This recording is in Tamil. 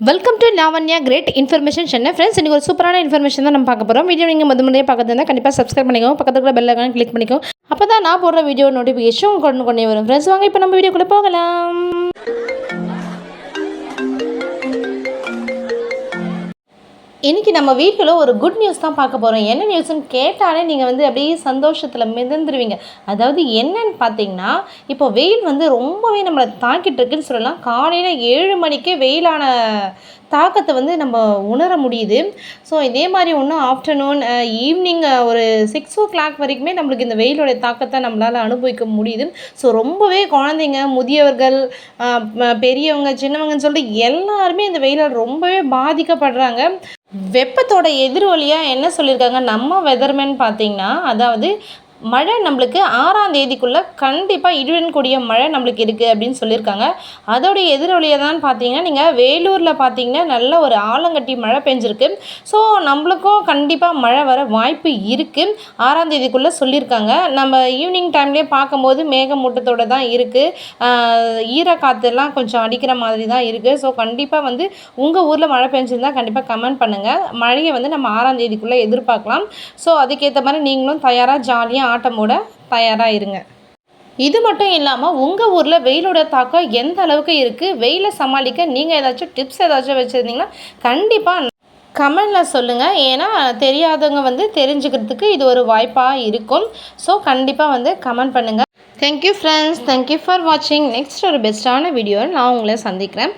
Welcome to Lavanya great information Chennai friends இன்றைக்கி ஒரு சூப்பரான இன்ஃபர்மேஷன் தான் நம்ம பார்க்க போகிறோம் வீடியோ நீங்கள் முதல் முறையாக பார்க்கறது கண்டிப்பாக சப்ஸ்கிரைப் பண்ணிக்கோ பக்கத்துல கூட பெல் ஐக்கான கிளிக் பண்ணிக்கோ அப்போ தான் நான் போடுற வீடியோ நோட்டிஃபிகேஷன் கொண்டு கொண்டே வரும். ஃப்ரெண்ட்ஸ் வாங்க இப்போ நம்ம வீடியோக்குள்ளே போகலாம். இன்றைக்கி நம்ம வீடியோவில் ஒரு குட் நியூஸ் தான் பார்க்க போகிறோம் என்ன நியூஸ்னு கேட்டாலே நீங்கள் வந்து அப்படியே சந்தோஷத்தில் மிதந்துருவீங்க. அதாவது என்னன்னு பார்த்தீங்கன்னா இப்போ வெயில் வந்து ரொம்பவே நம்மளை தாக்கிட்டு இருக்குன்னு சொல்லலாம். காலையில் ஏழு மணிக்கே வெயிலான தாக்கத்தை வந்து நம்ம உணர முடியுது. ஸோ இதே மாதிரி ஒன்றும் ஆஃப்டர்நூன் ஈவினிங் ஒரு சிக்ஸ் ஓ கிளாக் வரைக்குமே நம்மளுக்கு இந்த வெயிலோடைய தாக்கத்தை நம்மளால் அனுபவிக்க முடியுது. ஸோ ரொம்பவே குழந்தைங்க முதியவர்கள் பெரியவங்க சின்னவங்கன்னு சொல்லிட்டு எல்லாருமே இந்த வெயிலால் ரொம்பவே பாதிக்கப்படுறாங்க. வெப்பத்தோட எதிரொலியாக என்ன சொல்லியிருக்காங்க நம்ம வெதர்மேன் பார்த்தீங்கன்னா அதாவது மழை நம்மளுக்கு ஆறாம் தேதிக்குள்ளே கண்டிப்பாக இடியுடன் கூடிய மழை நம்மளுக்கு இருக்குது அப்படின்னு சொல்லியிருக்காங்க. அதோடைய எதிரொலியை தான் பார்த்தீங்கன்னா நீங்கள் வேலூரில் பார்த்தீங்கன்னா நல்ல ஒரு ஆலங்கட்டி மழை பெஞ்சிருக்கு. ஸோ நம்மளுக்கும் கண்டிப்பாக மழை வர வாய்ப்பு இருக்குது ஆறாம் தேதிக்குள்ளே சொல்லியிருக்காங்க. நம்ம ஈவினிங் டைம்லேயே பார்க்கும்போது மேகமூட்டத்தோட தான் இருக்குது ஈரக்காற்றுலாம் கொஞ்சம் அடிக்கிற மாதிரி தான் இருக்குது ஸோ கண்டிப்பாக வந்து உங்கள் ஊரில் மழை பெஞ்சிருந்தால் கண்டிப்பாக கமெண்ட் பண்ணுங்கள் மழையை வந்து நம்ம ஆறாம் தேதிக்குள்ளே எதிர்பார்க்கலாம். ஸோ அதுக்கேற்ற மாதிரி நீங்களும் தயாராக ஜாலியாக ஆட்டமோட தயாராக இருங்க இது மட்டும் இல்லாமல் உங்கள் ஊரில் வெயிலோட தாக்கம் எந்த அளவுக்கு இருக்குது வெயிலை சமாளிக்க நீங்கள் ஏதாச்சும் டிப்ஸ் ஏதாச்சும் வச்சுருந்தீங்கன்னா கண்டிப்பாக கமெண்டில் சொல்லுங்கள் ஏன்னா தெரியாதவங்க வந்து தெரிஞ்சுக்கிறதுக்கு இது ஒரு வாய்ப்பாக இருக்கும். ஸோ கண்டிப்பாக வந்து கமெண்ட் பண்ணுங்கள் thank you friends thank you for வாட்சிங் நெக்ஸ்ட் ஒரு பெஸ்ட்டான வீடியோவில் நான் உங்களை சந்திக்கிறேன்.